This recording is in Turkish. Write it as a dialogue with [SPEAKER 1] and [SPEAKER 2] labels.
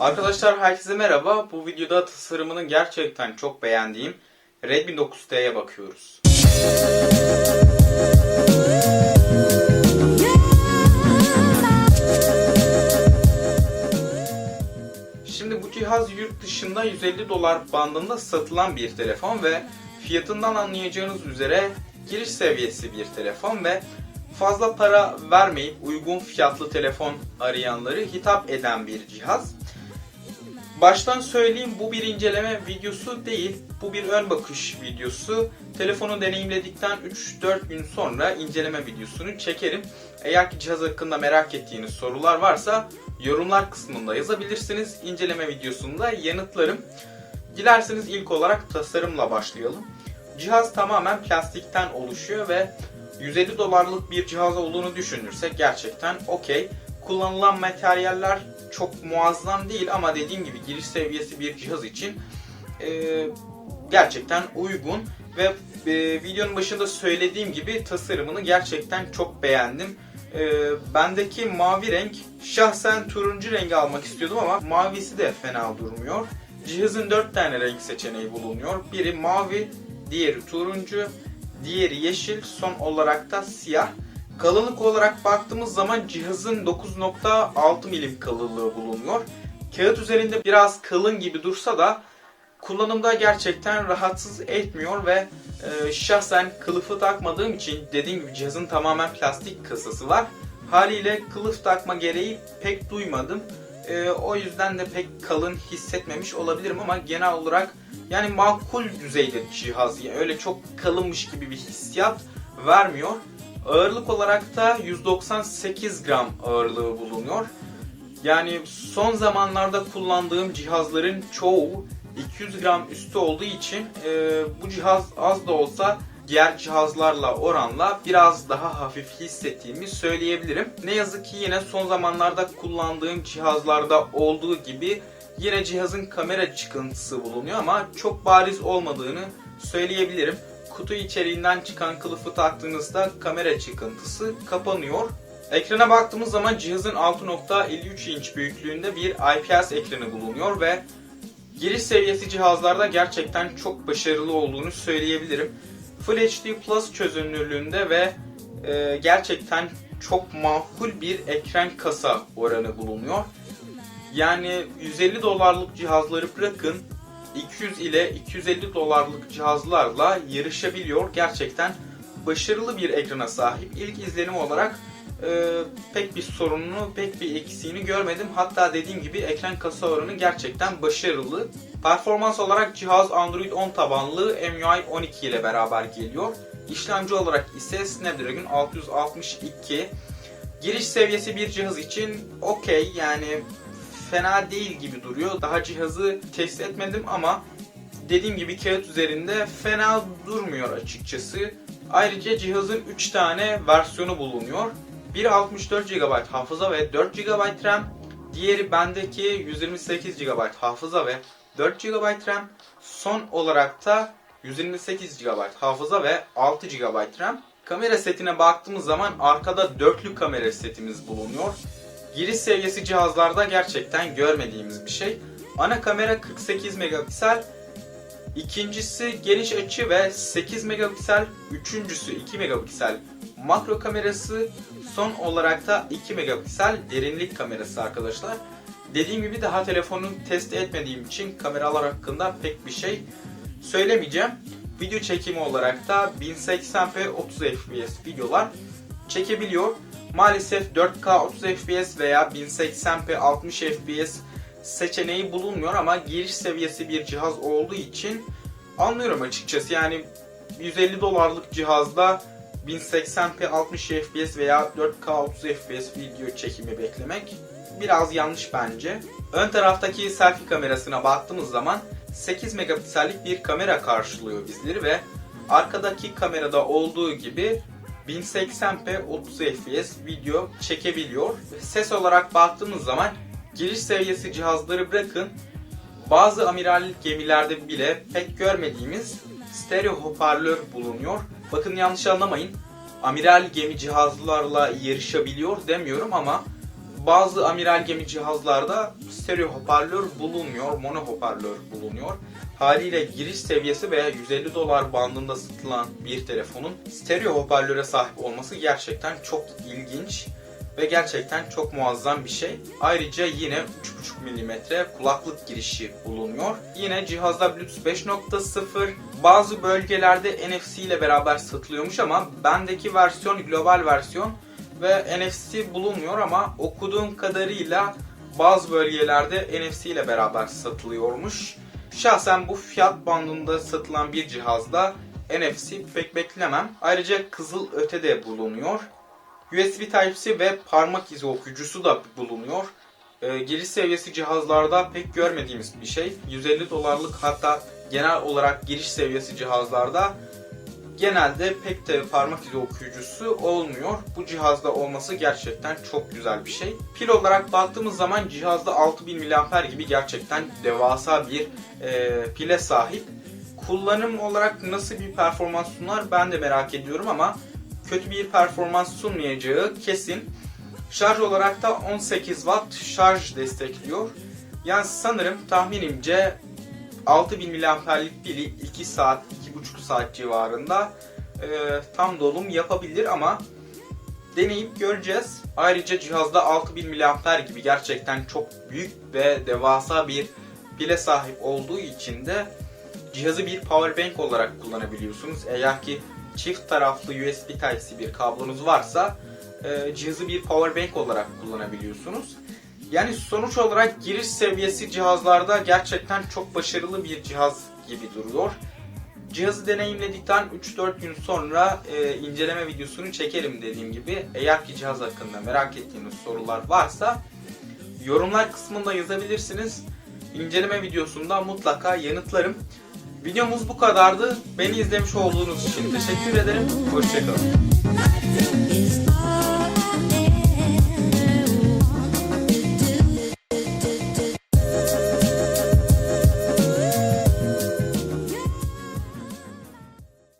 [SPEAKER 1] Arkadaşlar herkese merhaba. Bu videoda tasarımını gerçekten çok beğendiğim Redmi 9T'ye bakıyoruz. Şimdi bu cihaz yurt dışında 150 dolar bandında satılan bir telefon ve fiyatından anlayacağınız üzere giriş seviyesi bir telefon ve fazla para vermeyip uygun fiyatlı telefon arayanları hitap eden bir cihaz. Baştan söyleyeyim bu bir inceleme videosu değil. Bu bir ön bakış videosu. Telefonu deneyimledikten 3-4 gün sonra inceleme videosunu çekerim. Eğer ki cihaz hakkında merak ettiğiniz sorular varsa yorumlar kısmında yazabilirsiniz. İnceleme videosunda yanıtlarım. Dilerseniz ilk olarak tasarımla başlayalım. Cihaz tamamen plastikten oluşuyor ve 150 dolarlık bir cihaz olduğunu düşünürsek gerçekten okey. Kullanılan materyaller çok muazzam değil ama dediğim gibi giriş seviyesi bir cihaz için e, gerçekten uygun ve e, videonun başında söylediğim gibi tasarımını gerçekten çok beğendim. E, bendeki mavi renk şahsen turuncu rengi almak istiyordum ama mavisi de fena durmuyor. Cihazın 4 tane renk seçeneği bulunuyor. Biri mavi, diğeri turuncu, diğeri yeşil, son olarak da siyah. Kalınlık olarak baktığımız zaman cihazın 9.6 milim kalınlığı bulunuyor. Kağıt üzerinde biraz kalın gibi dursa da kullanımda gerçekten rahatsız etmiyor ve e, şahsen kılıfı takmadığım için dediğim gibi cihazın tamamen plastik kasası var. Haliyle kılıf takma gereği pek duymadım. E, o yüzden de pek kalın hissetmemiş olabilirim ama genel olarak yani makul düzeyde cihaz. Yani öyle çok kalınmış gibi bir hissiyat vermiyor. Ağırlık olarak da 198 gram ağırlığı bulunuyor. Yani son zamanlarda kullandığım cihazların çoğu 200 gram üstü olduğu için e, bu cihaz az da olsa diğer cihazlarla oranla biraz daha hafif hissettiğimi söyleyebilirim. Ne yazık ki yine son zamanlarda kullandığım cihazlarda olduğu gibi yine cihazın kamera çıkıntısı bulunuyor ama çok bariz olmadığını söyleyebilirim. Kutu içeriğinden çıkan kılıfı taktığınızda kamera çıkıntısı kapanıyor. Ekrana baktığımız zaman cihazın 6.53 inç büyüklüğünde bir IPS ekranı bulunuyor ve giriş seviyesi cihazlarda gerçekten çok başarılı olduğunu söyleyebilirim. Full HD Plus çözünürlüğünde ve e, gerçekten çok makul bir ekran kasa oranı bulunuyor. Yani 150 dolarlık cihazları bırakın 200 ile 250 dolarlık cihazlarla yarışabiliyor. Gerçekten başarılı bir ekrana sahip. İlk izlenim olarak e, pek bir sorununu, pek bir eksiğini görmedim. Hatta dediğim gibi ekran kasa oranı gerçekten başarılı. Performans olarak cihaz Android 10 tabanlı MUI 12 ile beraber geliyor. İşlemci olarak ise Snapdragon 662. Giriş seviyesi bir cihaz için okey yani fena değil gibi duruyor. Daha cihazı test etmedim ama dediğim gibi kağıt üzerinde fena durmuyor açıkçası. Ayrıca cihazın 3 tane versiyonu bulunuyor. Biri 64 GB hafıza ve 4 GB RAM. Diğeri bendeki 128 GB hafıza ve 4 GB RAM. Son olarak da 128 GB hafıza ve 6 GB RAM. Kamera setine baktığımız zaman arkada dörtlü kamera setimiz bulunuyor. Giriş seviyesi cihazlarda gerçekten görmediğimiz bir şey. Ana kamera 48 megapiksel, ikincisi geniş açı ve 8 megapiksel, üçüncüsü 2 megapiksel makro kamerası, son olarak da 2 megapiksel derinlik kamerası arkadaşlar. Dediğim gibi daha telefonu test etmediğim için kameralar hakkında pek bir şey söylemeyeceğim. Video çekimi olarak da 1080p 30 fps videolar çekebiliyor. Maalesef 4K 30 fps veya 1080p 60 fps seçeneği bulunmuyor ama giriş seviyesi bir cihaz olduğu için anlıyorum açıkçası. Yani 150 dolarlık cihazda 1080p 60 fps veya 4K 30 fps video çekimi beklemek biraz yanlış bence. Ön taraftaki selfie kamerasına baktığımız zaman 8 megapiksellik bir kamera karşılıyor bizleri ve arkadaki kamerada olduğu gibi 1080p 30 fps video çekebiliyor. Ses olarak baktığımız zaman giriş seviyesi cihazları bırakın bazı amiral gemilerde bile pek görmediğimiz stereo hoparlör bulunuyor. Bakın yanlış anlamayın. Amiral gemi cihazlarla yarışabiliyor demiyorum ama bazı amiral gemi cihazlarda stereo hoparlör bulunmuyor, mono hoparlör bulunuyor. Haliyle giriş seviyesi veya 150 dolar bandında satılan bir telefonun stereo hoparlöre sahip olması gerçekten çok ilginç ve gerçekten çok muazzam bir şey. Ayrıca yine 3.5 mm kulaklık girişi bulunuyor. Yine cihazda Bluetooth 5.0 bazı bölgelerde NFC ile beraber satılıyormuş ama bendeki versiyon global versiyon ve NFC bulunmuyor ama okuduğum kadarıyla bazı bölgelerde NFC ile beraber satılıyormuş. Şahsen bu fiyat bandında satılan bir cihazda NFC pek beklemem. Ayrıca kızıl öte de bulunuyor. USB Type-C ve parmak izi okuyucusu da bulunuyor. Ee, giriş seviyesi cihazlarda pek görmediğimiz bir şey. 150 dolarlık hatta genel olarak giriş seviyesi cihazlarda genelde pek de parmak izi okuyucusu olmuyor. Bu cihazda olması gerçekten çok güzel bir şey. Pil olarak baktığımız zaman cihazda 6000 mAh gibi gerçekten devasa bir e, pile sahip. Kullanım olarak nasıl bir performans sunar ben de merak ediyorum ama kötü bir performans sunmayacağı kesin. Şarj olarak da 18 Watt şarj destekliyor. Yani sanırım tahminimce 6000 mAh'lik pili 2 saat, 2,5 saat civarında e, tam dolum yapabilir ama deneyip göreceğiz. Ayrıca cihazda 6000 mAh gibi gerçekten çok büyük ve devasa bir pile sahip olduğu için de cihazı bir power bank olarak kullanabiliyorsunuz. Eğer ki çift taraflı USB Type-C bir kablonuz varsa e, cihazı bir power bank olarak kullanabiliyorsunuz. Yani sonuç olarak giriş seviyesi cihazlarda gerçekten çok başarılı bir cihaz gibi duruyor. Cihazı deneyimledikten 3-4 gün sonra e, inceleme videosunu çekerim dediğim gibi. Eğer ki cihaz hakkında merak ettiğiniz sorular varsa yorumlar kısmında yazabilirsiniz. İnceleme videosunda mutlaka yanıtlarım. Videomuz bu kadardı. Beni izlemiş olduğunuz için teşekkür ederim. Hoşçakalın.